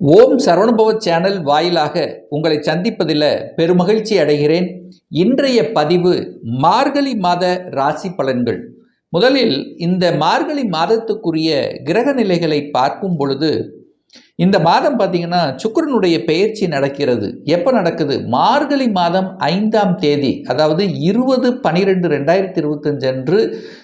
ஓம் சரவணுபவ channel வாயிலாக உங்களை சந்திப்பதில் பெருமகிழ்ச்சி அடைகிறேன். இன்றைய பதிவு மார்கழி மாத ராசி பலன்கள். முதலில் இந்த மார்கழி மாதத்துக்குரிய கிரக நிலைகளை பார்க்கும் பொழுது இந்த மாதம் பார்த்தீங்கன்னா சுக்கிரனுடைய பெயர்ச்சி நடக்கிறது. எப்போ நடக்குது? மார்கழி மாதம் ஐந்தாம் தேதி அதாவது இருபது பனிரெண்டு ரெண்டாயிரத்தி இருபத்தஞ்சு அன்று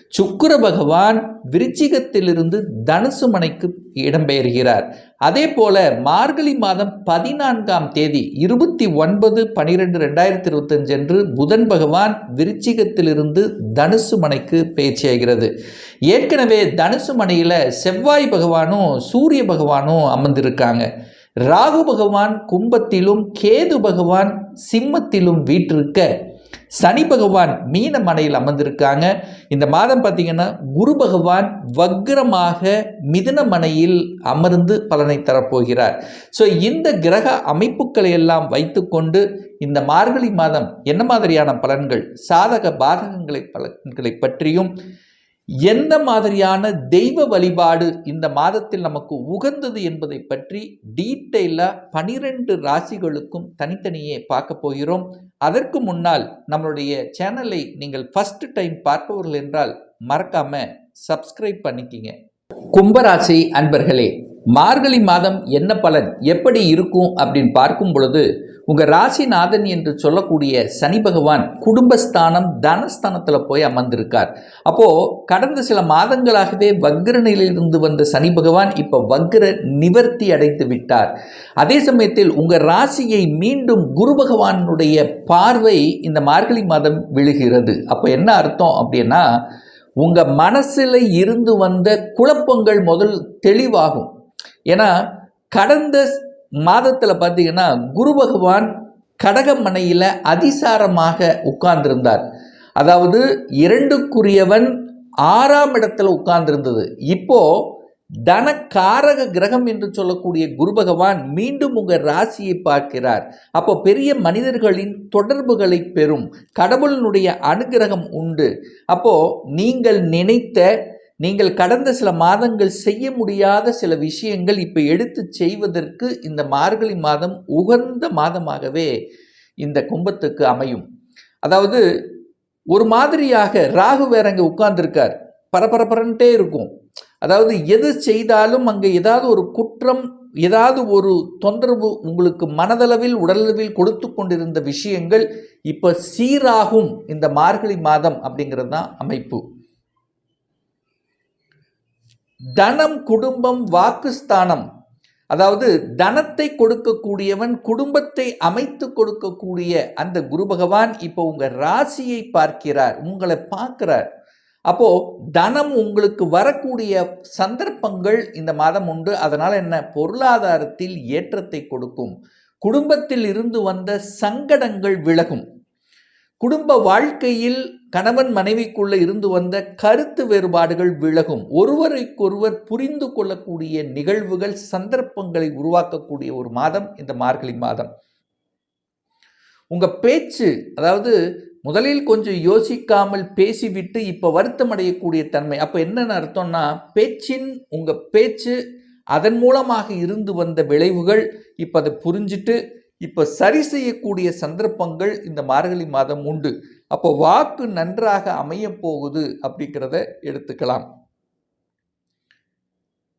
சுக்கர பகவான் விருச்சிகத்திலிருந்து தனுசு மனைக்கு இடம்பெயர்கிறார். அதே போல மார்கழி மாதம் பதினான்காம் தேதி இருபத்தி ஒன்பது பனிரெண்டு ரெண்டாயிரத்தி இருபத்தஞ்சு அன்று புதன் பகவான் விருச்சிகத்திலிருந்து தனுசு மனைக்கு பேச்சியாகிறது ஏற்கனவே தனுசு மனையில் செவ்வாய் பகவானும் சூரிய பகவானும் அமர்ந்து இருக்காங்க ராகு பகவான் கும்பத்திலும் கேது பகவான் சிம்மத்திலும் வீற்றிருக்க சனி பகவான் மீன மனையில் அமர்ந்திருக்காங்க. இந்த மாதம் பார்த்தீங்கன்னா குரு பகவான் வக்ரமாக மிதுன மனையில் அமர்ந்து பலனை தரப்போகிறார். ஸோ இந்த கிரக அமைப்புகளை எல்லாம் வைத்துக்கொண்டு இந்த மார்கழி மாதம் என்ன மாதிரியான பலன்கள் சாதக பாதகங்களை பலன்களை பற்றியும் எந்த மாதிரியான தெய்வ வழிபாடு இந்த மாதத்தில் நமக்கு உகந்தது என்பதை பற்றி டீட்டெயிலாக பனிரெண்டு ராசிகளுக்கும் தனித்தனியே பார்க்க போகிறோம். அதற்கு முன்னால் நம்மளுடைய சேனலை நீங்கள் ஃபஸ்ட் டைம் பார்ப்பவர்கள் என்றால் மறக்காம சப்ஸ்கிரைப் பண்ணிக்கிங்க. கும்பராசி அன்பர்களே மார்கழி மாதம் என்ன பலன் எப்படி இருக்கும் அப்படின்னு பார்க்கும் பொழுது உங்கள் ராசிநாதன் என்று சொல்லக்கூடிய சனி பகவான் குடும்பஸ்தானம் தனஸ்தானத்தில் போய் அமர்ந்திருக்கார். அப்போது கடந்த சில மாதங்களாகவே வக்ர நிலையிலிருந்து வந்த சனி பகவான் இப்போ வக்ர நிவர்த்தி அடைத்து விட்டார். அதே சமயத்தில் உங்கள் ராசியை மீண்டும் குரு பகவானுடைய பார்வை இந்த மார்கழி மாதம் விழுகிறது. அப்போ என்ன அர்த்தம் அப்படின்னா உங்கள் மனசில் இருந்து வந்த குழப்பங்கள் முதல் தெளிவாகும். ஏன்னா கடந்த மாதத்தில் பார்த்தீங்கன்னா குரு பகவான் கடகமனையில் அதிசாரமாக உட்கார்ந்திருந்தார். அதாவது இரண்டுக்குரியவன் ஆறாம் இடத்துல உட்கார்ந்திருந்தது. இப்போ தனக்காரக கிரகம் என்று சொல்லக்கூடிய குரு பகவான் மீண்டும் உங்கள் ராசியை பார்க்கிறார். அப்போ பெரிய மனிதர்களின் தொடர்புகளை பெறும். கடவுளினுடைய அனுகிரகம் உண்டு. அப்போ நீங்கள் நினைத்த நீங்கள் கடந்த சில மாதங்கள் செய்ய முடியாத சில விஷயங்கள் இப்போ எடுத்து செய்வதற்கு இந்த மார்கழி மாதம் உகந்த மாதமாகவே இந்த கும்பத்துக்கு அமையும். அதாவது ஒரு மாதிரியாக ராகு வேற அங்கே உட்கார்ந்துருக்கார். பரபரப்பரன்ட்டே இருக்கும். அதாவது எது செய்தாலும் அங்கே ஏதாவது ஒரு குற்றம் ஏதாவது ஒரு தொந்தரவு உங்களுக்கு மனதளவில் உடலளவில் கொடுத்து கொண்டிருந்த விஷயங்கள் இப்போ சீராகும் இந்த மார்கழி மாதம் அப்படிங்கிறது தான் அமைப்பு. தனம் குடும்பம் வாக்குஸ்தானம். அதாவது தனத்தை கொடுக்கக்கூடியவன் குடும்பத்தை அமைத்து கொடுக்கக்கூடிய அந்த குரு பகவான் இப்போ உங்கள் ராசியை பார்க்கிறார் உங்களை பார்க்கிறார். அப்போ தனம் உங்களுக்கு வரக்கூடிய சந்தர்ப்பங்கள் இந்த மாதம் உண்டு. அதனால் என்ன? பொருளாதாரத்தில் ஏற்றத்தை கொடுக்கும். குடும்பத்தில் இருந்து வந்த சங்கடங்கள் விலகும். குடும்ப வாழ்க்கையில் கணவன் மனைவிக்குள்ளே இருந்து வந்த கருத்து வேறுபாடுகள் விலகும். ஒருவருக்கொருவர் புரிந்து கொள்ளக்கூடிய நிகழ்வுகள் சந்தர்ப்பங்களை உருவாக்கக்கூடிய ஒரு மாதம் இந்த மார்கழி மாதம். உங்க பேச்சு அதாவது முதலில் கொஞ்சம் யோசிக்காமல் பேசிவிட்டு இப்போ வருத்தம் அடையக்கூடிய தன்மை. அப்போ என்னென்ன அர்த்தம்னா பேச்சின் உங்கள் பேச்சு அதன் மூலமாக இருந்து வந்த விளைவுகள் இப்போ அதை புரிஞ்சிட்டு இப்போ சரி செய்யக்கூடிய சந்தர்ப்பங்கள் இந்த மார்கழி மாதம் உண்டு. அப்போ வாக்கு நன்றாக அமைய போகுது அப்படிங்கிறத எடுத்துக்கலாம்.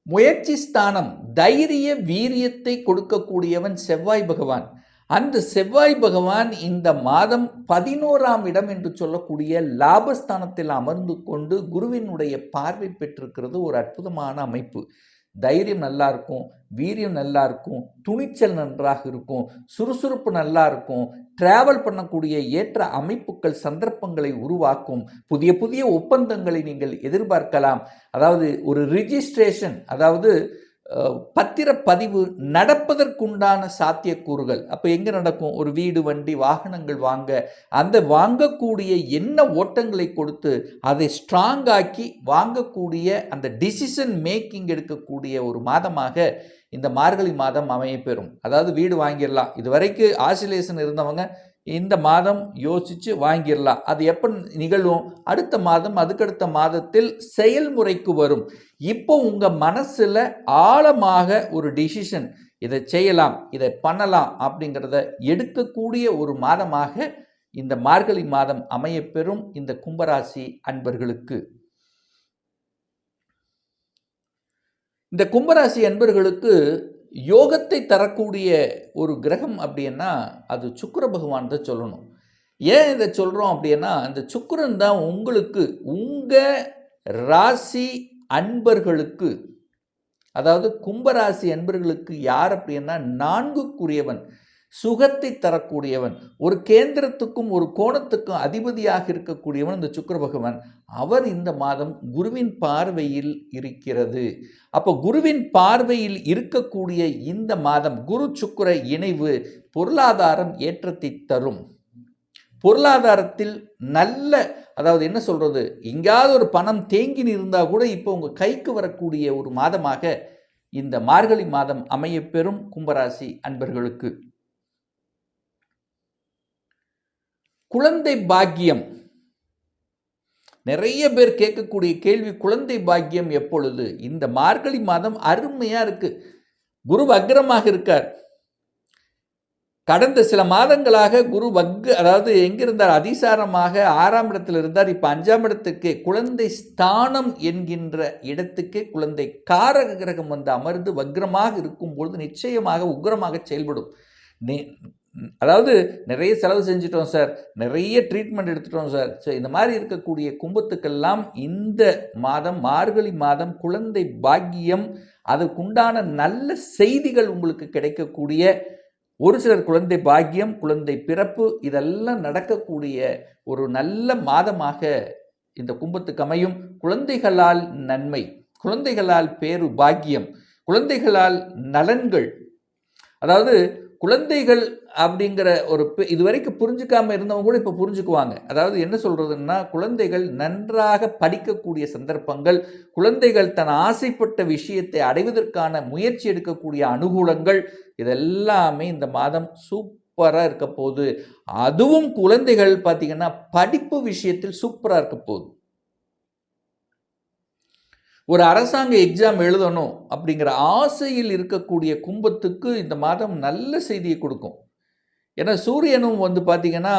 முயற்சி ஸ்தானம் தைரிய வீரியத்தை கொடுக்கக்கூடியவன் செவ்வாய் பகவான். அந்த செவ்வாய் பகவான் இந்த மாதம் பதினோராம் இடம் என்று சொல்லக்கூடிய லாபஸ்தானத்தில் அமர்ந்து கொண்டு குருவினுடைய பார்வை பெற்றிருக்கிறது ஒரு அற்புதமான அமைப்பு. தைரியம் நல்லா இருக்கும் வீரியம் நல்லா இருக்கும் துணிச்சல் நன்றாக இருக்கும் சுறுசுறுப்பு நல்லா இருக்கும் டிராவல் பண்ணக்கூடிய ஏற்ற அமைப்புகள் சந்தர்ப்பங்களை உருவாக்கும் புதிய புதிய ஒப்பந்தங்களை நீங்கள் எதிர்பார்க்கலாம். அதாவது ஒரு ரிஜிஸ்ட்ரேஷன் அதாவது பத்திரப்பதிவு நடப்பதற்குண்டான சாத்தியக்கூறுகள். அப்போ எங்கே நடக்கும்? ஒரு வீடு வண்டி வாகனங்கள் வாங்க. அந்த வாங்கக்கூடிய என்ன ஓட்டங்களை கொடுத்து அதை ஸ்ட்ராங் ஆக்கி வாங்கக்கூடிய அந்த டிசிஷன் மேக்கிங் எடுக்கக்கூடிய ஒரு மாதமாக இந்த மார்கழி மாதம் அமையப்பெறும். அதாவது வீடு வாங்கிடலாம். இது வரைக்கும் ஆசிலேஷன் இருந்தவங்க இந்த மாதம் யோசித்து வாங்கிடலாம் அது எப்போ நிகழும்? அடுத்த மாதம் அதுக்கடுத்த மாதத்தில் செயல்முறைக்கு வரும். இப்போ உங்கள் மனசில் ஆழமாக ஒரு டிசிஷன் இதை செய்யலாம் இதை பண்ணலாம் அப்படிங்கிறத எடுக்கக்கூடிய ஒரு மாதமாக இந்த மார்கழி மாதம் அமையப்பெறும் இந்த கும்பராசி அன்பர்களுக்கு. இந்த கும்பராசி அன்பர்களுக்கு யோகத்தை தரக்கூடிய ஒரு கிரகம் அப்படின்னா அது சுக்கிர பகவான் தான் சொல்லணும். ஏன் இதை சொல்கிறோம் அப்படின்னா அந்த சுக்கரன் தான் உங்களுக்கு உங்கள் ராசி அன்பர்களுக்கு அதாவது கும்பராசி அன்பர்களுக்கு யார் அப்படின்னா நான்குக்குரியவன். சுகத்தை தரக்கூடியவன் ஒரு கேந்திரத்துக்கும் ஒரு கோணத்துக்கும் அதிபதியாக இருக்கக்கூடியவன் இந்த சுக்கர பகவான். அவர் இந்த மாதம் குருவின் பார்வையில் இருக்கிறது. அப்போ குருவின் பார்வையில் இருக்கக்கூடிய இந்த மாதம் குரு சுக்கர இணைவு பொருளாதாரம் ஏற்றத்தை தரும். பொருளாதாரத்தில் நல்ல அதாவது என்ன சொல்கிறது எங்கேயாவது ஒரு பணம் தேங்கி இருந்தால் கூட இப்போ உங்கள் கைக்கு வரக்கூடிய ஒரு மாதமாக இந்த மார்கழி மாதம் அமையப்பெறும் கும்பராசி அன்பர்களுக்கு. குழந்தை பாக்கியம். நிறைய பேர் கேட்கக்கூடிய கேள்வி குழந்தை பாக்கியம் எப்பொழுது? இந்த மார்கழி மாதம் அருமையாக இருக்குது குரு வக்ரமாக இருக்கார். கடந்த சில மாதங்களாக குரு வக் அதாவது எங்கிருந்தார்? அதிசாரமாக ஆறாம் இடத்தில் இருந்தார். இப்போ அஞ்சாம் இடத்துக்கு குழந்தை ஸ்தானம் என்கின்ற இடத்துக்கே குழந்தை காரக கிரகம் வந்து அமர்ந்து வக்ரமாக இருக்கும் பொழுது நிச்சயமாக உக்ரமாக செயல்படும். அதாவது நிறைய செலவு செஞ்சிட்டோம் சார். நிறைய ட்ரீட்மெண்ட் எடுத்துட்டோம் சார். ஸோ இந்த மாதிரி இருக்கக்கூடிய கும்பத்துக்கெல்லாம் இந்த மாதம் மார்கழி மாதம் குழந்தை பாக்கியம் அதுக்குண்டான நல்ல செய்திகள் உங்களுக்கு கிடைக்கக்கூடிய ஒரு சிலர் குழந்தை பாக்கியம் குழந்தை பிறப்பு இதெல்லாம் நடக்கக்கூடிய ஒரு நல்ல மாதமாக இந்த கும்பத்துக்கு அமையும். குழந்தைகளால் நன்மை குழந்தைகளால் பேரு பாக்கியம் குழந்தைகளால் நலன்கள். அதாவது குழந்தைகள் அப்படிங்கிற ஒரு இது வரைக்கும் புரிஞ்சுக்காம இருந்தவங்க கூட இப்போ புரிஞ்சுக்குவாங்க. அதாவது என்ன சொல்கிறதுன்னா குழந்தைகள் நன்றாக படிக்கக்கூடிய சந்தர்ப்பங்கள் குழந்தைகள் தன் ஆசைப்பட்ட விஷயத்தை அடைவதற்கான முயற்சி எடுக்கக்கூடிய அனுகூலங்கள் இதெல்லாமே இந்த மாதம் சூப்பராக இருக்க போகுது. அதுவும் குழந்தைகள் பார்த்திங்கன்னா படிப்பு விஷயத்தில் சூப்பராக இருக்க போகுது. ஒரு அரசாங்க எக்ஸாம் எழுதணும் அப்படிங்கிற ஆசையில் இருக்கக்கூடிய கும்பத்துக்கு இந்த மாதம் நல்ல செய்தியை கொடுக்கும். ஏன்னா சூரியனும் வந்து பார்த்திங்கன்னா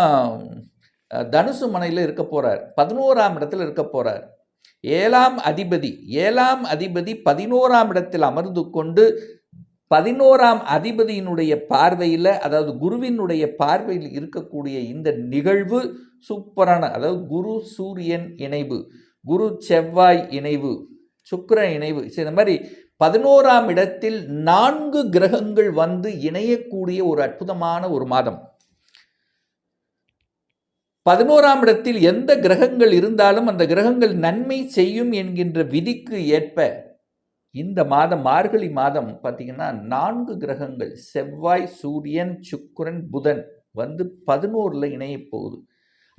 தனுசு மனையில் இருக்க போகிறார் பதினோராம் இடத்தில் இருக்க போகிறார் ஏழாம் அதிபதி ஏழாம் அதிபதி பதினோராம் இடத்தில் அமர்ந்து கொண்டு பதினோராம் அதிபதியினுடைய பார்வையில் அதாவது குருவினுடைய பார்வையில் இருக்கக்கூடிய இந்த நிகழ்வு சூப்பரான அதாவது குரு சூரியன் இணைவு குரு செவ்வாய் இணைவு. சுக்கர இணைவு. இந்த மாதிரி பதினோராம் இடத்தில் நான்கு கிரகங்கள் வந்து இணையக்கூடிய ஒரு அற்புதமான ஒரு மாதம். பதினோராம் இடத்தில் எந்த கிரகங்கள் இருந்தாலும் அந்த கிரகங்கள் நன்மை செய்யும் என்கின்ற விதிக்கு ஏற்ப இந்த மாதம் மார்கழி மாதம் பார்த்தீங்கன்னா நான்கு கிரகங்கள் செவ்வாய் சூரியன் சுக்கரன் புதன் வந்து பதினோரில் இணைய போகுது.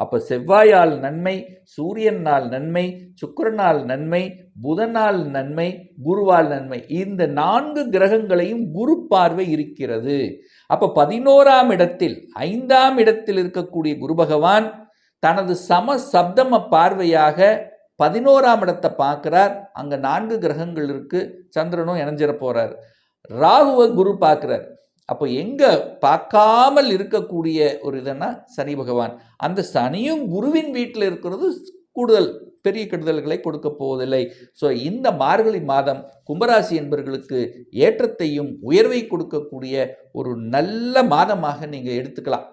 அப்போ செவ்வாயால் நன்மை சூரியனால் நன்மை சுக்கரனால் நன்மை புதனால் நன்மை குருவால் நன்மை. இந்த நான்கு கிரகங்களையும் குரு பார்வை இருக்கிறது. அப்போ பதினோராம் இடத்தில் ஐந்தாம் இடத்தில் இருக்கக்கூடிய குரு பகவான் தனது சம சப்தம பார்வையாக பதினோராம் இடத்தை பார்க்குறார். அங்கே நான்கு கிரகங்கள் இருக்குது சந்திரனும் இணைஞ்சிட போகிறார் ராகுவை குரு பார்க்குறார். அப்போ எங்கே பார்க்காமல் இருக்கக்கூடிய ஒரு இதுன்னா சனி பகவான். அந்த சனியும் குருவின் வீட்டில் இருக்கிறது கூடுதல் பெரிய கெடுதல்களை கொடுக்க போவதில்லை. ஸோ இந்த மார்கழி மாதம் கும்பராசி என்பவர்களுக்கு ஏற்றத்தையும் உயர்வை கொடுக்கக்கூடிய ஒரு நல்ல மாதமாக நீங்கள் எடுத்துக்கலாம்.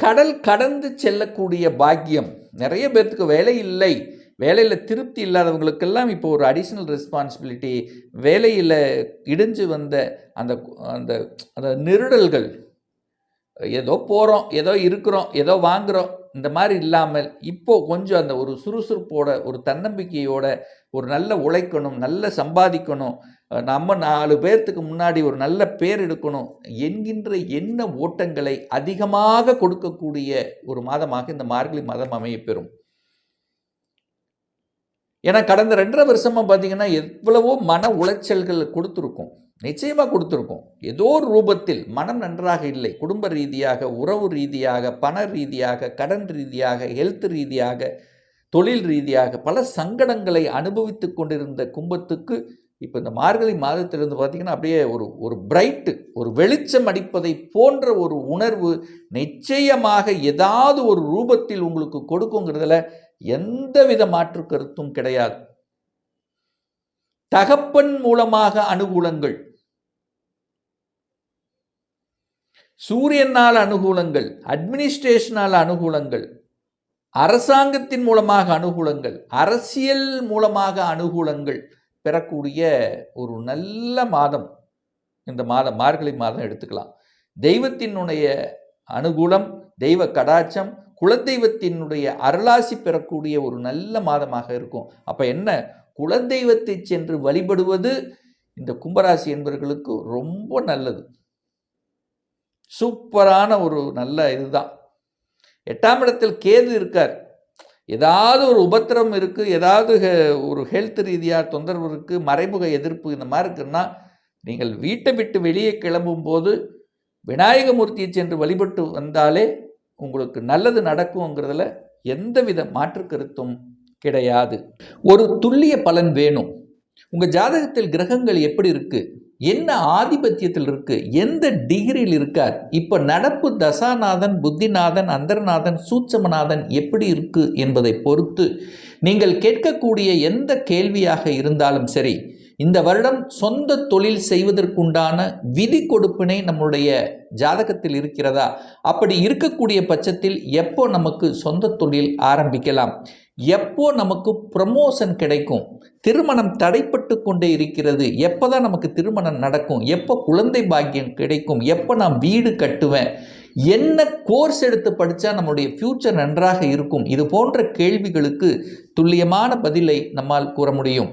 கடல் கடந்து செல்லக்கூடிய பாக்கியம். நிறைய பேர்த்துக்கு வேலை இல்லை. வேலையில் திருப்தி இல்லாதவங்களுக்கெல்லாம் இப்போ ஒரு அடிஷ்னல் ரெஸ்பான்சிபிலிட்டி வேலையில் இடிஞ்சு வந்த அந்த அந்த அந்த நெருடல்கள் ஏதோ போகிறோம் ஏதோ இருக்கிறோம் ஏதோ வாங்குகிறோம் இந்த மாதிரி இல்லாமல் இப்போது கொஞ்சம் அந்த ஒரு சுறுசுறுப்போட ஒரு தன்னம்பிக்கையோட ஒரு நல்ல உழைக்கணும் நல்ல சம்பாதிக்கணும் நம்ம நாலு பேர்த்துக்கு முன்னாடி ஒரு நல்ல பேர் எடுக்கணும் என்கின்ற எண்ண ஓட்டங்களை அதிகமாக கொடுக்கக்கூடிய ஒரு மாதமாக இந்த மார்கழி மாதம் அமையப்பெறும். ஏன்னா கடந்த ரெண்டரை வருஷமாக பார்த்தீங்கன்னா எவ்வளவோ மன உளைச்சல்கள் கொடுத்துருக்கும். நிச்சயமாக கொடுத்துருக்கோம். ஏதோ ஒரு ரூபத்தில் மனம் நன்றாக இல்லை. குடும்ப ரீதியாக உறவு ரீதியாக பண ரீதியாக கடன் ரீதியாக ஹெல்த் ரீதியாக தொழில் ரீதியாக பல சங்கடங்களை அனுபவித்து கொண்டிருந்த கும்பத்துக்கு இப்போ இந்த மார்கழி மாதத்திலிருந்து பார்த்தீங்கன்னா அப்படியே ஒரு ஒரு பிரைட்டு ஒரு வெளிச்சம் அடிப்பதை போன்ற ஒரு உணர்வு நிச்சயமாக ஏதாவது ஒரு ரூபத்தில் உங்களுக்கு கொடுக்குங்கிறதுல எந்தவித மாற்று கருத்தும் கிடையாது. தகப்பன் மூலமாக அனுகூலங்கள். சூரியனால் அனுகூலங்கள் அட்மினிஸ்ட்ரேஷனால் அனுகூலங்கள் அரசாங்கத்தின் மூலமாக அனுகூலங்கள் அரசியல் மூலமாக அனுகூலங்கள் பெறக்கூடிய ஒரு நல்ல மாதம். இந்த மாதம் மார்கழி மாதம் எடுத்துக்கலாம். தெய்வத்தினுடைய அனுகூலம் தெய்வ கடாட்சம் குலதெய்வத்தினுடைய அருளாசி பெறக்கூடிய ஒரு நல்ல மாதமாக இருக்கும். அப்போ என்ன? குலதெய்வத்தை சென்று வழிபடுவது இந்த கும்பராசி என்பவர்களுக்கு ரொம்ப நல்லது. சூப்பரான ஒரு நல்ல இதுதான். எட்டாம் இடத்தில் கேது இருக்கார். ஏதாவது ஒரு உபத்திரம் இருக்குது ஏதாவது ஹெ- ஒரு ஹெல்த் ரீதியாக தொந்தரவு இருக்குது மறைமுக எதிர்ப்பு இந்த மாதிரி இருக்குன்னா நீங்கள் வீட்டை விட்டு வெளியே கிளம்பும் போது விநாயகமூர்த்தியை சென்று வழிபட்டு வந்தாலே உங்களுக்கு நல்லது நடக்குங்கிறதுல எந்தவித மாற்று கருத்தும் கிடையாது. ஒரு துல்லிய பலன் வேணும். உங்கள் ஜாதகத்தில் கிரகங்கள் எப்படி இருக்குது என்ன ஆதிபத்தியத்தில் இருக்குது எந்த டிகிரியில் இருக்கார்? இப்போ நடப்பு தசாநாதன் புத்திநாதன் அந்தர்நாதன் சூட்சமநாதன் எப்படி இருக்குது என்பதை பொறுத்து நீங்கள் கேட்கக்கூடிய எந்த கேள்வியாக இருந்தாலும் சரி இந்த வருடம் சொந்த தொழில் செய்வதற்குண்டான விதி கொடுப்பினை நம்முடைய ஜாதகத்தில் இருக்கிறதா? அப்படி இருக்கக்கூடிய பட்சத்தில் எப்போ நமக்கு சொந்த தொழில் ஆரம்பிக்கலாம்? எப்போ நமக்கு ப்ரமோஷன் கிடைக்கும்? திருமணம் தடைப்பட்டு கொண்டே இருக்கிறது. எப்போ தான் நமக்கு திருமணம் நடக்கும்? எப்போ குழந்தை பாக்கியம் கிடைக்கும்? எப்போ நான் வீடு கட்டுவேன்? என்ன கோர்ஸ் எடுத்து படித்தா நம்முடைய ஃப்யூச்சர் நன்றாக இருக்கும்? இது போன்ற கேள்விகளுக்கு துல்லியமான பதிலை நம்மால் கூற முடியும்.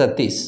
சதீஷ்